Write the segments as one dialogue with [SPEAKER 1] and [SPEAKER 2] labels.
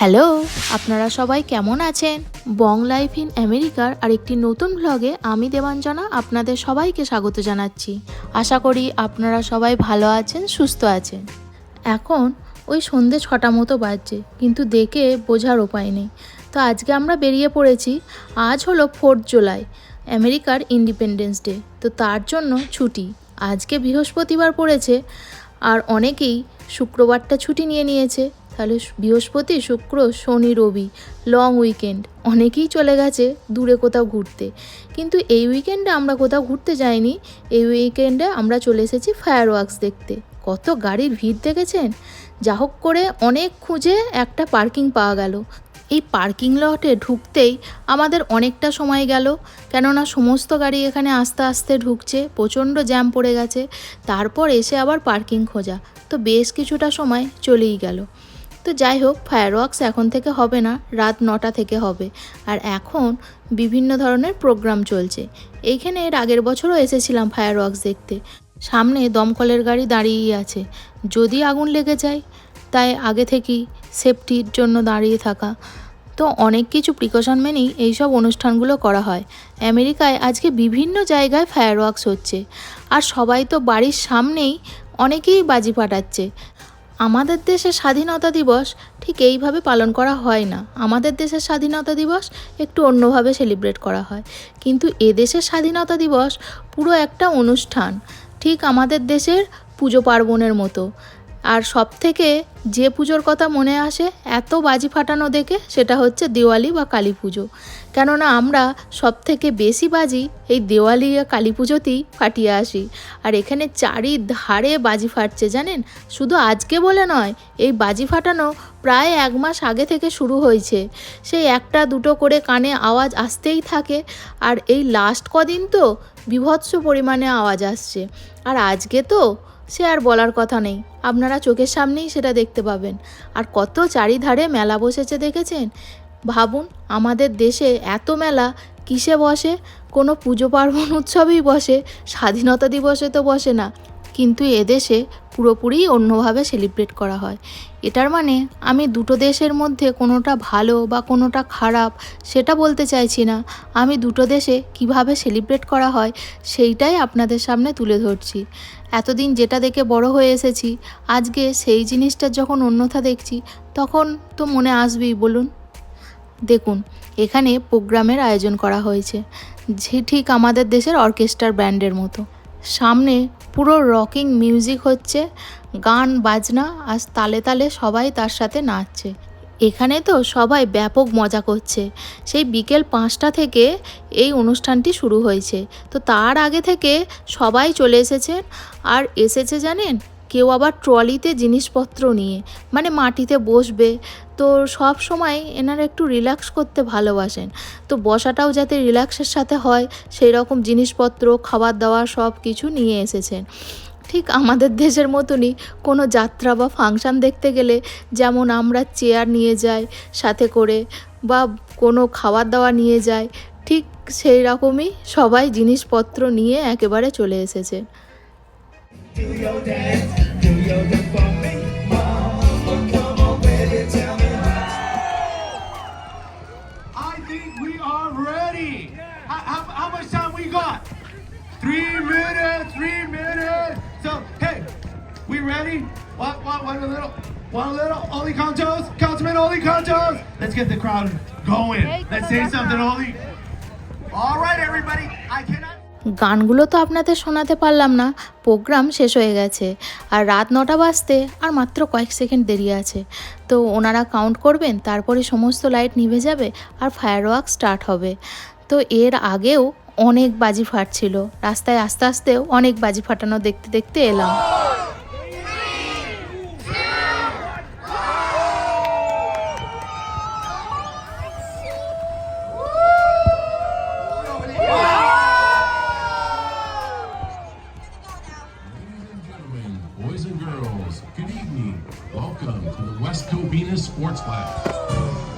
[SPEAKER 1] Hello, আপনারা সবাই কেমন আছেন? বং লাইফ ইন আমেরিকার আরেকটি নতুন ব্লগে আমি দেবাঞ্জনা আপনাদের সবাইকে স্বাগত জানাচ্ছি। আশা করি আপনারা সবাই ভালো আছেন, সুস্থ আছেন। এখন ওই সন্ধে ছটা মতো বাজছে, কিন্তু দেখে বোঝার উপায় নেই। তো আজকে আমরা বেরিয়ে পড়েছি, আজ হলো ফোর্থ জুলাই, আমেরিকার ইন্ডিপেন্ডেন্স ডে তো তার জন্য ছুটি। আজকে বৃহস্পতিবার পড়েছে, আর অনেকেই শুক্রবারটা ছুটি নিয়ে নিয়েছে। তাহলে বৃহস্পতি, শুক্র, শনি, রবি, লং উইকেন্ড, অনেকেই চলে গেছে দূরে কোথাও ঘুরতে। কিন্তু এই উইকেন্ডে আমরা কোথাও ঘুরতে যাইনি, এই উইকেন্ডে আমরা চলে এসেছি ফায়ার ওয়ার্কস দেখতে। কত গাড়ির ভিড় দেখেছেন? যা হোক করে অনেক খুঁজে একটা পার্কিং পাওয়া গেল। এই পার্কিং লটে ঢুকতেই আমাদের অনেকটা সময় গেল, কেননা সমস্ত গাড়ি এখানে আস্তে আস্তে ঢুকছে, প্রচণ্ড জ্যাম পড়ে গেছে, তারপর এসে আবার পার্কিং খোঁজা। তো বেশ কিছুটা সময় চলেই গেল। তো যাই হোক ফায়ার ওয়ার্কস এখন থেকে হবে না, রাত নটা থেকে হবে। আর এখন বিভিন্ন ধরনের প্রোগ্রাম চলছে। এইখানে এর আগের বছরও এসেছিলাম ফায়ার ওয়ার্কস দেখতে। সামনে দমকলের গাড়ি দাঁড়িয়েই আছে। যদি আগুন লেগে যায়, তাই আগে থেকেই সেফটির জন্য দাঁড়িয়ে থাকা। তো অনেক কিছু প্রিকশন মেনেই এইসব অনুষ্ঠানগুলো করা হয়। আমেরিকায় আজকে বিভিন্ন জায়গায় ফায়ার ওয়ার্কস হচ্ছে। আর সবাই তো বাড়ির সামনেই অনেকেই বাজি ফাটাচ্ছে। আমাদের দেশে স্বাধীনতা দিবস ঠিক এইভাবে পালন করা হয় না। আমাদের দেশের স্বাধীনতা দিবস একটু অন্যভাবে সেলিব্রেট করা হয়। কিন্তু এদেশের স্বাধীনতা দিবস পুরো একটা অনুষ্ঠান। ঠিক আমাদের দেশের পুজো পার্বণের মতো। আর সব থেকে যে পুজোর কথা মনে আসে, এত বাজি ফাটানো দেখে সেটা হচ্ছে দেওয়ালি বা কালী পুজো। কেননা আমরা সব থেকে বেশি বাজি এই দেওয়ালি আর কালী পুজোতেই ফাটিয়ে আসি। আর এখানে চারিধারে বাজি ফাটছে, জানেন? শুধু আজকে বলে নয়, এই বাজি ফাটানো প্রায় এক মাস আগে থেকে শুরু হয়েছে। সেই একটা দুটো করে কানে আওয়াজ আসতেই থাকে, আর এই লাস্ট কদিন তো বিভৎস পরিমাণে আওয়াজ আসছে। আর আজকে তো সে আর বলার কথা নেই। আপনারা চোখের সামনেই সেটা দেখতে পাবেন। আর কত চারিধারে মেলা বসেছে দেখেছেন? ভাবুন, আমাদের দেশে এত মেলা কিসে বসে? কোনো পুজো পার্বণ উৎসবেই বসে, স্বাধীনতা দিবসে তো বসে না। কিন্তু এদেশে পুরোপুরি অন্যভাবে সেলিব্রেট করা হয়। এটার মানে আমি দুটো দেশের মধ্যে কোনোটা ভালো বা কোনোটা খারাপ সেটা বলতে চাইছি না। আমি দুটো দেশে কীভাবে সেলিব্রেট করা হয় সেইটাই আপনাদের সামনে তুলে ধরছি। এতদিন যেটা দেখে বড় হয়ে এসেছি, আজকে সেই জিনিসটার যখন অন্যথা দেখছি, তখন তো মনে আসবেই, বলুন। দেখুন, এখানে প্রোগ্রামের আয়োজন করা হয়েছে, যে ঠিক আমাদের দেশের অর্কেস্ট্রার ব্যান্ডের মতো। সামনে পুরো রকিং মিউজিক হচ্ছে, গান, বাজনা, আর তালে তালে সবাই তার সাথে নাচছে। এখানে তো সবাই ব্যাপক মজা করছে। সেই বিকেল পাঁচটা থেকে এই অনুষ্ঠানটি শুরু হয়েছে। তো তার আগে থেকে সবাই চলে এসেছেন। আর এসেছে জানেন? কেউ আবার ট্রলিতে জিনিসপত্র নিয়ে মানে মাটিতে বসবে। তো সব সময় এনারা একটু রিল্যাক্স করতে ভালোবাসেন। তো বসাটাও যাতে রিল্যাক্সের সাথে হয়, সেই রকম জিনিসপত্র, খাবার দাবার সব কিছু নিয়ে এসেছেন। ঠিক আমাদের দেশের মতনই কোনো যাত্রা বা ফাংশন দেখতে গেলে যেমন আমরা চেয়ার নিয়ে যাই সাথে করে বা কোনো খাওয়ার দাওয়া নিয়ে যাই ঠিক সেই রকমই সবাই জিনিসপত্র নিয়ে একেবারে চলে এসেছে।
[SPEAKER 2] Three minutes, three minutes. Ready? What, what, what a little, one little Oli Contos, Councilman Oli Contos. Let's get the crowd going. Let's say something, Oli. All right, everybody. I cannot.
[SPEAKER 1] গানগুলো তো আপনাদের শোনাতে পারলাম না programme শেষ হয়ে গেছে আর রাত নটা বাজতে আর মাত্র কয়েক সেকেন্ড দেরি আছে তো ওনারা কাউন্ট করবেন তারপরে সমস্ত লাইট নিভে যাবে আর ফায়ার ওয়ার্ক স্টার্ট হবে তো এর আগেও অনেক বাজি ফাটছিল রাস্তায় আস্তে আস্তেও অনেক বাজি ফাটানো দেখতে দেখতে এলাম
[SPEAKER 3] boys and girls, good evening. Welcome to the West Covina Sports Lab.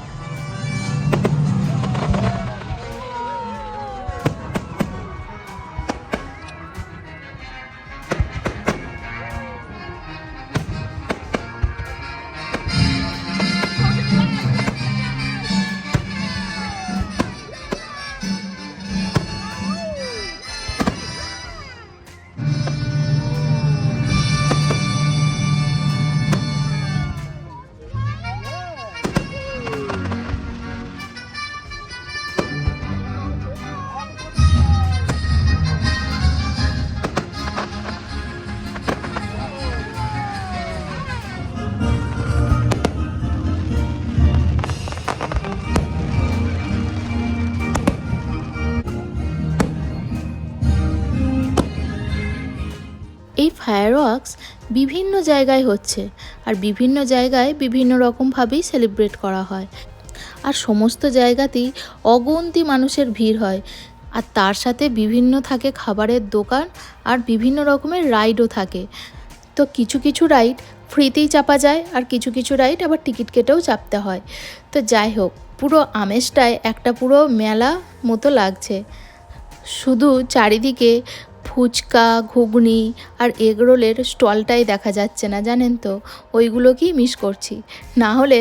[SPEAKER 1] Works বিভিন্ন জায়গায় হচ্ছে। আর বিভিন্ন জায়গায় বিভিন্ন রকমভাবেই সেলিব্রেট করা হয়। আর সমস্ত জায়গাতেই অগন্তি মানুষের ভিড় হয়। আর তার সাথে বিভিন্ন থাকে খাবারের দোকান আর বিভিন্ন রকমের রাইডও থাকে। তো কিছু কিছু রাইড ফ্রিতেই চাপা যায় আর কিছু কিছু রাইড আবার টিকিট কেটেও চাপতে হয়। তো যাই হোক, পুরো আমেজটায় একটা পুরো মেলা মতো লাগছে। শুধু চারিদিকে ফুচকা, ঘুগনি আর এগরোলের স্টলটাই দেখা যাচ্ছে না, জানেন তো? ওইগুলোকেই মিস করছি। না হলে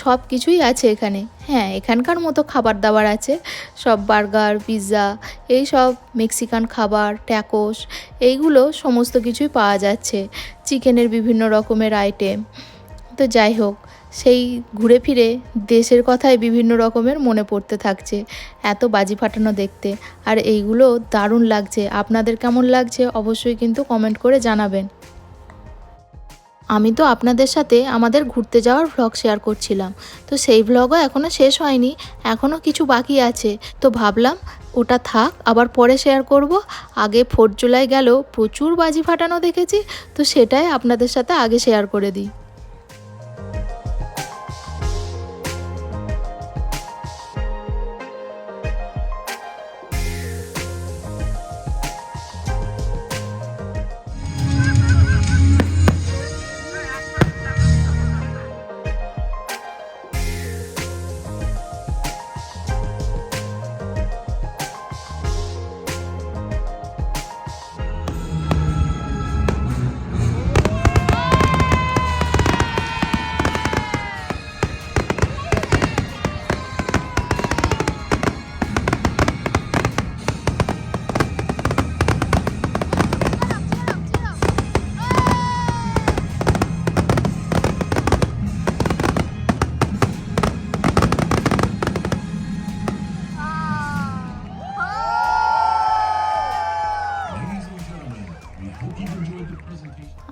[SPEAKER 1] সব কিছুই আছে এখানে। হ্যাঁ এখানকার মতো খাবার দাবার আছে। সব বার্গার, পিৎজা, এই সব মেক্সিকান খাবার, ট্যাকোস, এইগুলো সমস্ত কিছুই পাওয়া যাচ্ছে। চিকেনের বিভিন্ন রকমের আইটেম তো যাই হোক সেই ঘুরে ফিরে দেশের কথাই বিভিন্ন রকমের মনে পড়তে থাকছে। এত বাজি ফাটানো দেখতে। আর এইগুলো দারুণ লাগছে। আপনাদের কেমন লাগছে অবশ্যই কিন্তু কমেন্ট করে জানাবেন। আমি তো আপনাদের সাথে আমাদের ঘুরতে যাওয়ার ভ্লগ শেয়ার করছিলাম। তো সেই ভ্লগও এখনও শেষ হয়নি। এখনও কিছু বাকি আছে। তো ভাবলাম ওটা থাক, আবার পরে শেয়ার করব। আগে ফোর্থ জুলাই গেল প্রচুর বাজি ফাটানো দেখেছি। তো সেটাই আপনাদের সাথে আগে শেয়ার করে দিই।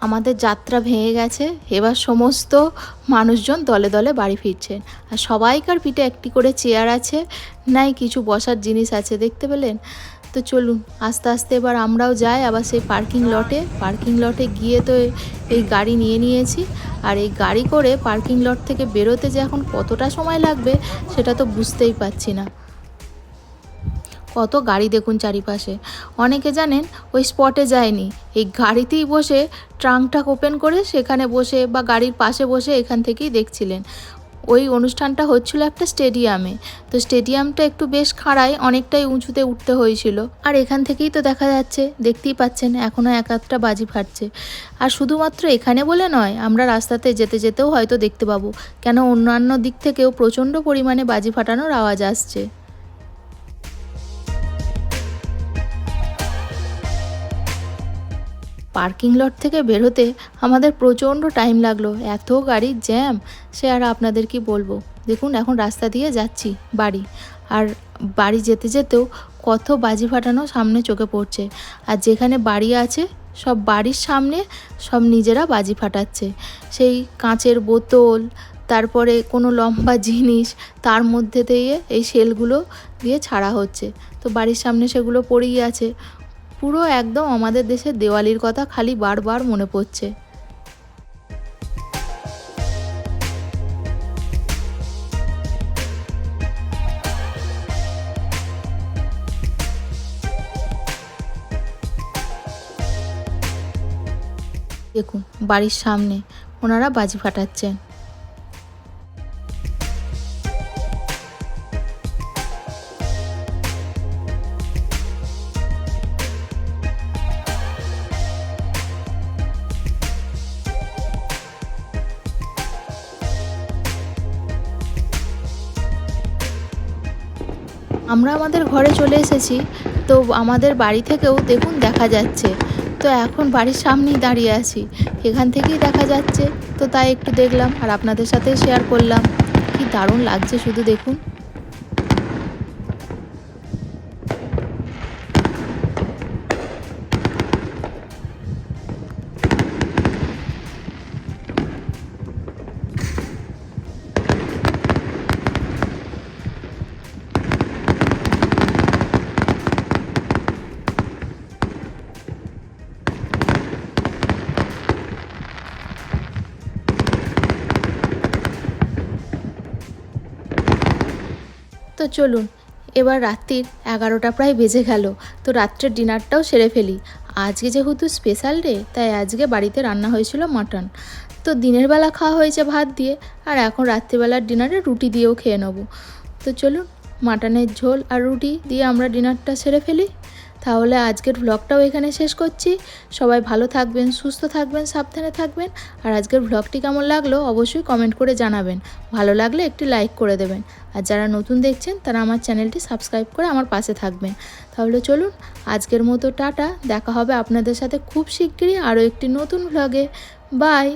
[SPEAKER 1] আমাদের যাত্রা ভেঙে গেছে, এবার সমস্ত মানুষজন দলে দলে বাড়ি ফিরছেন। আর সবাইকার পিঠে একটি করে চেয়ার আছে, নাই কিছু বসার জিনিস আছে, দেখতে পেলেন? তো চলুন, আস্তে আস্তে এবার আমরাও যাই, আবার সেই পার্কিং লটে। পার্কিং লটে গিয়ে তো এই গাড়ি নিয়ে নিয়েছি। আর এই গাড়ি করে পার্কিং লট থেকে বেরোতে যে এখন কতটা সময় লাগবে, সেটা তো বুঝতেই পারছি না। কত গাড়ি দেখুন চারিপাশে। অনেকে জানেন ওই স্পটে যায়নি। এই গাড়িতেই বসে ট্রাঙ্কটাক ওপেন করে সেখানে বসে বা গাড়ির পাশে বসে এখান থেকেই দেখছিলেন। ওই অনুষ্ঠানটা হচ্ছিল একটা স্টেডিয়ামে তো স্টেডিয়ামটা একটু বেশ খাড়ায়, অনেকটাই উঁচুতে উঠতে হয়েছিল। আর এখান থেকেই তো দেখা যাচ্ছে, দেখতেই পাচ্ছেন এখনও এক আধটা বাজি ফাটছে। আর শুধুমাত্র এখানে বলে নয়, আমরা রাস্তাতে যেতে যেতেও হয়তো দেখতে পাবো। কেন অন্যান্য দিক থেকেও প্রচণ্ড পরিমাণে বাজি ফাটানোর আওয়াজ আসছে। পার্কিং লট থেকে বেরোতে আমাদের প্রচণ্ড টাইম লাগল। এত গাড়ির জ্যাম, সে আর আপনাদের কি বলব? দেখুন, এখন রাস্তা দিয়ে যাচ্ছি, বাড়ি। আর বাড়ি যেতে যেতেও কত বাজি ফাটানো সামনে চোখে পড়ছে। আর যেখানে বাড়ি আছে, সব বাড়ির সামনে সব নিজেরা বাজি ফাটাচ্ছে। সেই কাঁচের বোতল, তারপরে কোনো লম্বা জিনিস, তার মধ্যে দিয়ে এই সেলগুলো দিয়ে ছাড়া হচ্ছে। তো বাড়ির সামনে সেগুলো পড়েই আছে। পুরো একদম আমাদের দেশের দেওয়ালির কথা খালি বারবার মনে পড়ছে। দেখুন, বাড়ির সামনে ওনারা বাজি ফাটাচ্ছেন। আমরা আমাদের ঘরে চলে এসেছি, তো আমাদের বাড়ি থেকেও দেখুন দেখা যাচ্ছে। তো এখন বাড়ির সামনেই দাঁড়িয়ে আছি, এখান থেকেই দেখা যাচ্ছে। তো তাই একটু দেখলাম আর আপনাদের সাথে শেয়ার করলাম। কি দারুণ লাগছে শুধু দেখুন। তো চলুন, এবার রাত্রির এগারোটা প্রায় বেজে গেল, তো রাত্রের ডিনারটাও সেরে ফেলি। আজকে যেহেতু স্পেশাল ডে তাই আজকে বাড়িতে রান্না হয়েছিল মাটন তো দিনের বেলা খাওয়া হয়েছে ভাত দিয়ে, আর এখন রাত্রিবেলার ডিনারে রুটি দিয়েও খেয়ে নেব। তো চলুন মাটনের ঝোল আর রুটি দিয়ে আমরা ডিনারটা সেরে ফেলি। তাহলে আজকের ভ্লগটাও এখানে শেষ করছি। সবাই ভালো থাকবেন, সুস্থ থাকবেন, সাবধানে থাকবেন। আর আজকের ভ্লগটি কেমন লাগল অবশ্যই কমেন্ট করে জানাবেন। ভালো লাগলে একটি লাইক করে দেবেন। আর যারা নতুন দেখছেন, তারা আমার চ্যানেলটি সাবস্ক্রাইব করে আমার পাশে থাকবেন। তাহলে চলুন, আজকের মতো টাটা। দেখা হবে আপনাদের সাথে খুব শিগগিরই আরও একটি নতুন ভ্লগে বাই